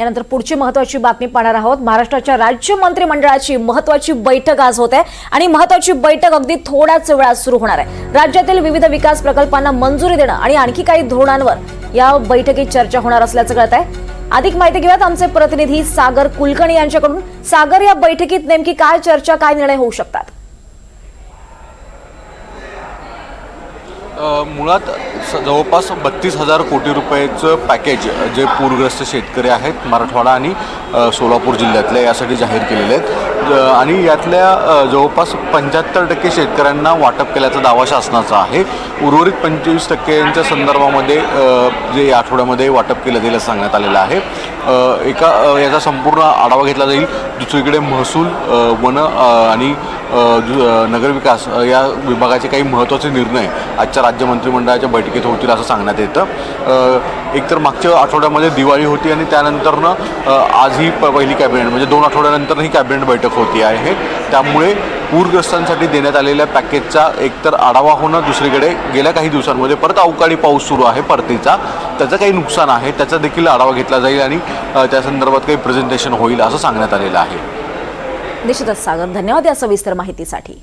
यानंतर पुढची महत्वाची बातमी पाहणार आहोत. महाराष्ट्राच्या राज्य मंत्रिमंडळाची महत्वाची बैठक आज होत आहे आणि महत्वाची बैठक अगदी थोड्याच वेळात सुरू होणार आहे. राज्यातील विविध विकास प्रकल्पांना मंजुरी देणं आणि आणखी काही धोरणांवर या बैठकीत चर्चा होणार असल्याचं कळत आहे. अधिक माहिती घेऊयात आमचे प्रतिनिधी सागर कुलकर्णी यांच्याकडून. सागर या बैठकीत नेमकी काय चर्चा काय निर्णय होऊ शकतात? मुळात स- जवळपास बत्तीस हजार कोटी रुपयाचं पॅकेज जे पूरग्रस्त शेतकरी आहेत मराठवाडा आणि सोलापूर जिल्ह्यातल्या यासाठी जाहीर केलेले आहेत. आणि यातल्या जवळपास पंच्याहत्तर टक्के शेतकऱ्यांना वाटप केल्याचा दावा शासनाचा आहे. उर्वरित पंचवीस टक्क्यांच्या संदर्भामध्ये जे या आठवड्यामध्ये वाटप केलं जाईल असं सांगण्यात आलेलं आहे. एका याचा संपूर्ण आढावा घेतला जाईल. दुसरीकडे महसूल वन आणि नगरविकास या विभागाचे काही महत्त्वाचे निर्णय आजच्या राज्य मंत्रिमंडळाच्या बैठकीत होतील असं सांगण्यात येतं. एकतर मागच्या आठवड्यामध्ये दिवाळी होती आणि त्यानंतरनं आज ही प- पहिली कॅबिनेट म्हणजे दोन आठवड्यानंतर ही कॅबिनेट बैठक होती आहे. त्यामुळे पूरग्रस्तांसाठी देण्यात आलेल्या पॅकेजचा एकतर आढावा होणं दुसरीकडे गेल्या काही दिवसांमध्ये परत अवकाळी पाऊस सुरू आहे परतीचा. त्याचं काही नुकसान आहे त्याचा देखील आढावा घेतला जाईल आणि त्या संदर्भात काही प्रेझेंटेशन होईल असं सांगण्यात आलेलं आहे. निश्चितच सागर धन्यवाद या सविस्तर माहितीसाठी.